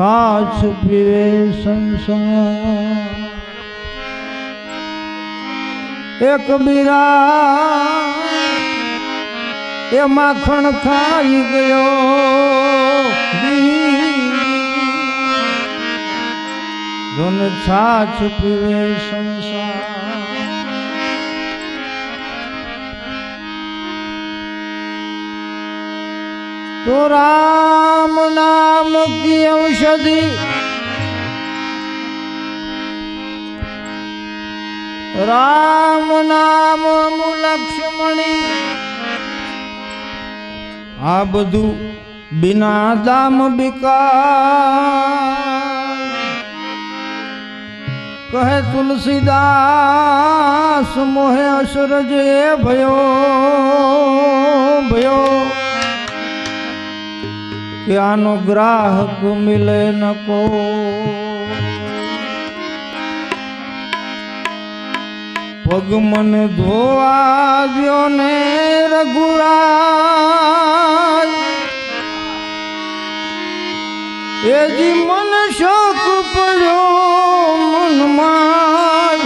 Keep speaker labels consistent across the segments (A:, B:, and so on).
A: છાછ પીવે એક બીરા એ માખણ ખાઈ ગયો. ધન છાછ પીવે સંસાર તો રામ નામ કી ઔષધિ રામ નામ લક્ષ્મણી આ બધું બિના દામ બિકા કહે તુલસીદાસ મોહે અસરજ ભયો ભયો. કે આનો ગ્રાહક મિલે ન કો. પગ મને ધોવા દ્યો ને રઘુરાજ એ જી મન શોક પડ્યો મનમાં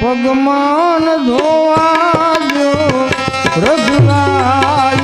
A: પગમાન ધોવા દ્યો રઘુરાજ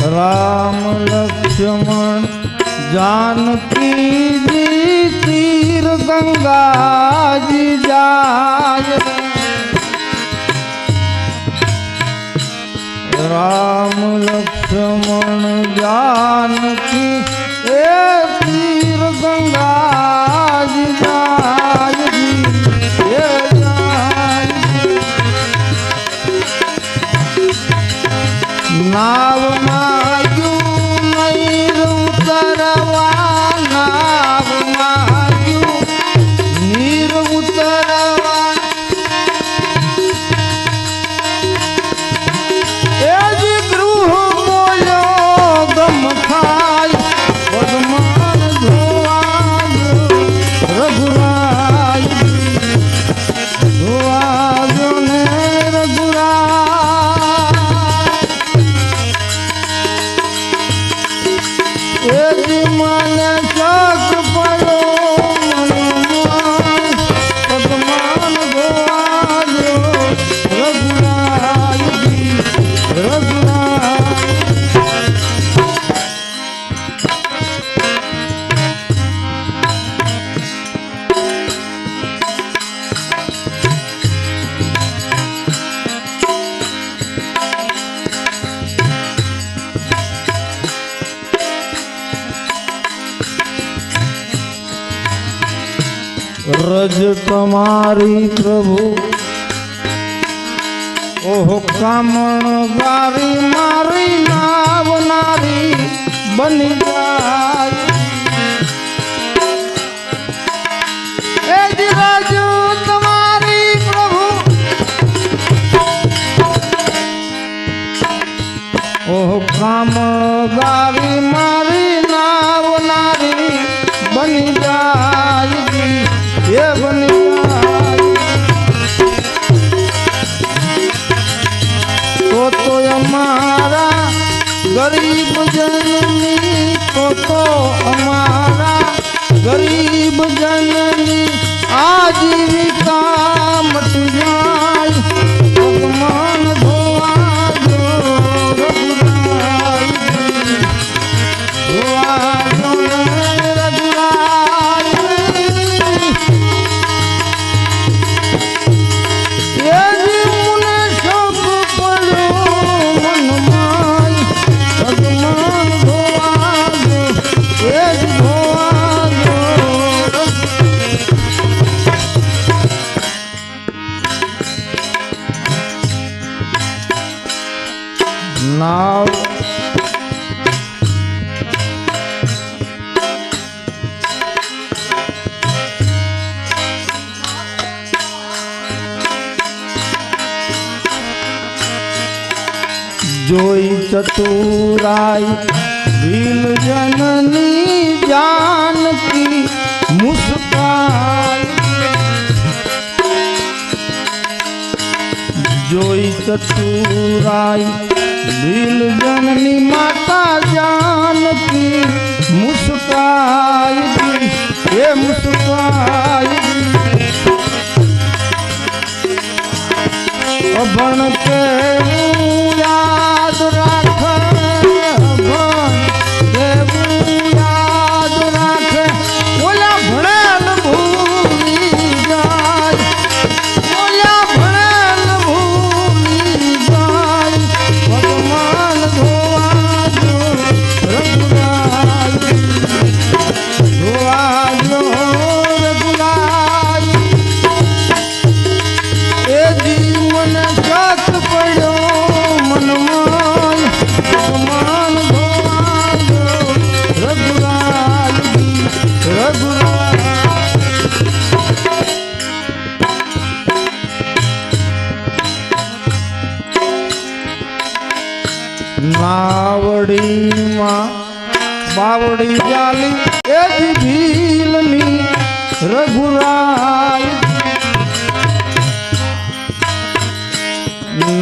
A: રામ લક્ષ્મણ જાનકી તીર ગંગાજી જાય. રામ લક્ષ્મણ જાનકી એ રજ તમારી પ્રભુ. ઓહો કામણ ગારી મારી નાવનારી બની જાય. એ જ રજ તમારી ગરીબ જનની તો અમારા ગરીબ જનની આજીવિકા મટી જોઈ ચતુરાય ભીલ જનની જાનકી મુસ્કાન જોઈ ચતુરાય ભીલ જનની માતા જાનકી મુસ્કાય એ મુસ્કાય અભણ કે સાથ પડ્યો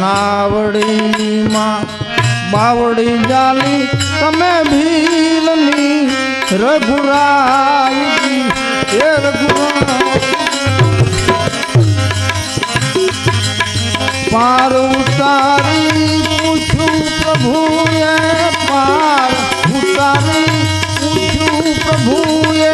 A: નાવડીમાં બાવડી જાલી, તમે ભીલની રઘુરાઈ એ પાર ઉતારી પૂછું પ્રભુએ, પાર ઉતારી પૂછું પ્રભુએ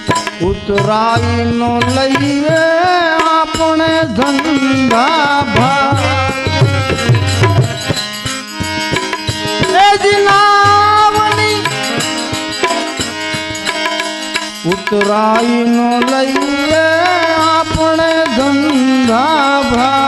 A: ઉતરાઈ નો લઈએ આપણે ધંધા નાવની ઉતરાઈ નો લઈએ આપણે ધંધા ભાઈ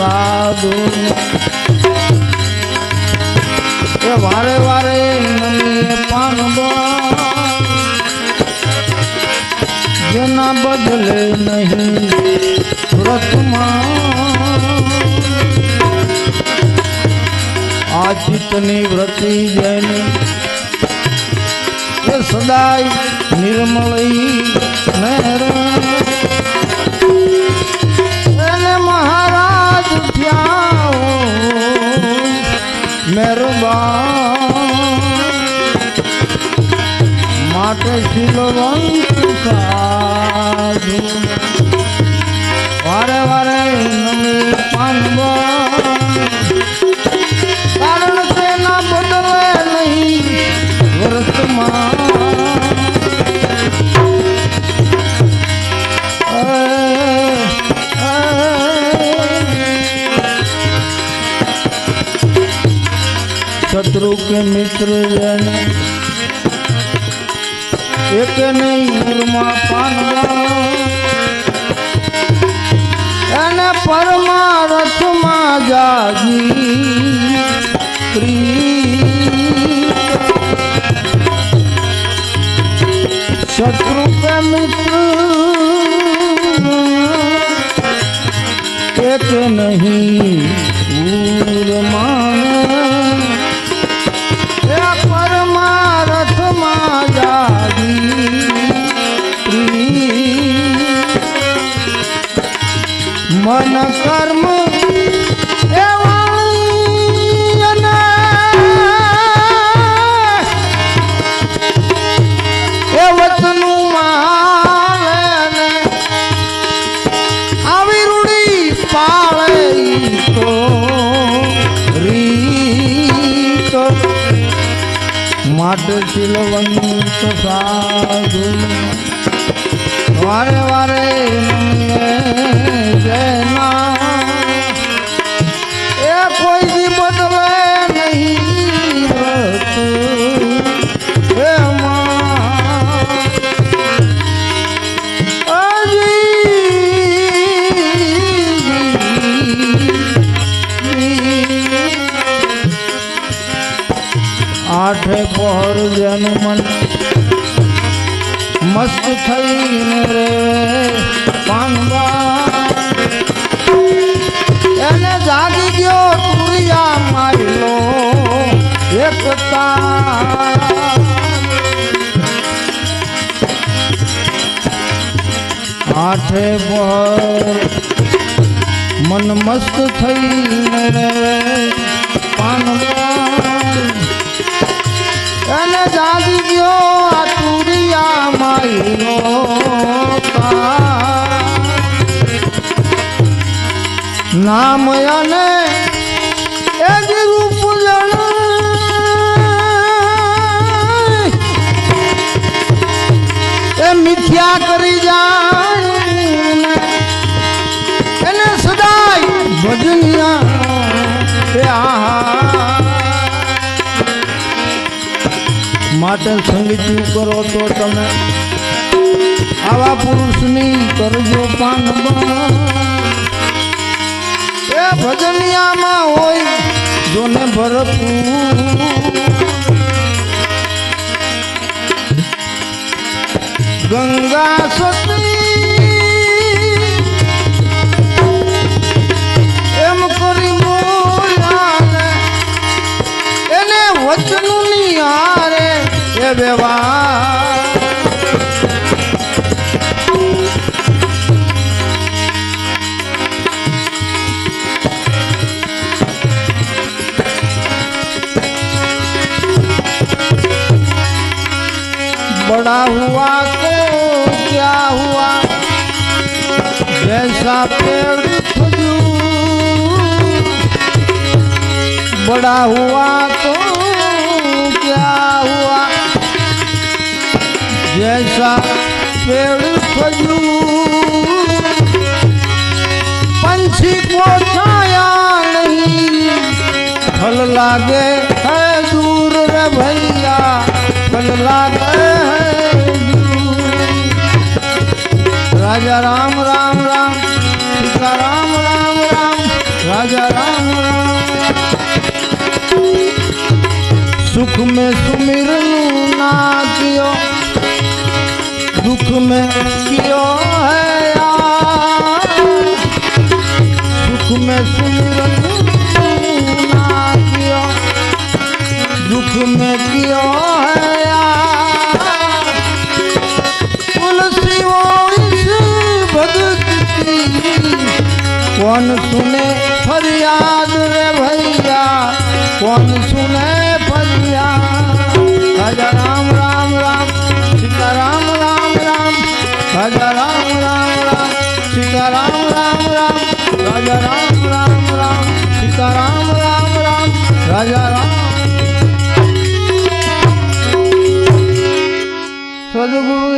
A: શીલવંત સાધુ. એ વારે વારે નમીએ પાનબા જેના બદલે નહીં વ્રતમાં. આ ચિત્તની વ્રતિ જેની એ સદાય નિર્મળી નહેર. માટે શીલવંત સાધુ. વારે વારે પાનવા શત્રુ કે મિત્ર એક નહીં શીલવંત સાધુ વારે વારે જય જેના એને જાગી ગયો તુરિયા માયલો એકતા આઠે પર મન મસ્ત થઈને રે પાનવા નામ અને એ રૂપ. એ મિથ્યા કરી જાય એને સદાય ભજનિયા આહા માટે સંગીત કરો તો તમે આવા પુરુષની કરજો પાન એ ભજનિયામાં હોય જોને ભરતું ગંગા સતી દેવા बड़ा हुआ को क्या हुआ जैसा पेड़ खजूर बड़ा हुआ जैसा पेड़ पंछी को छाया नहीं। फल लागे है दूर रे भैया, फल लागे है दूर। राजा राम राम राम, सीता राम राम राम, राजा राम राम। सुख में सुमिरनु दुख में कियो है यार दुख में सुमिरनु ना कियो दुख में कियो है यार तुलसी वो इस भगत की कौन सुने फरियाद रे भैया कौन सुने રાજા રામ રામ સદગુરુ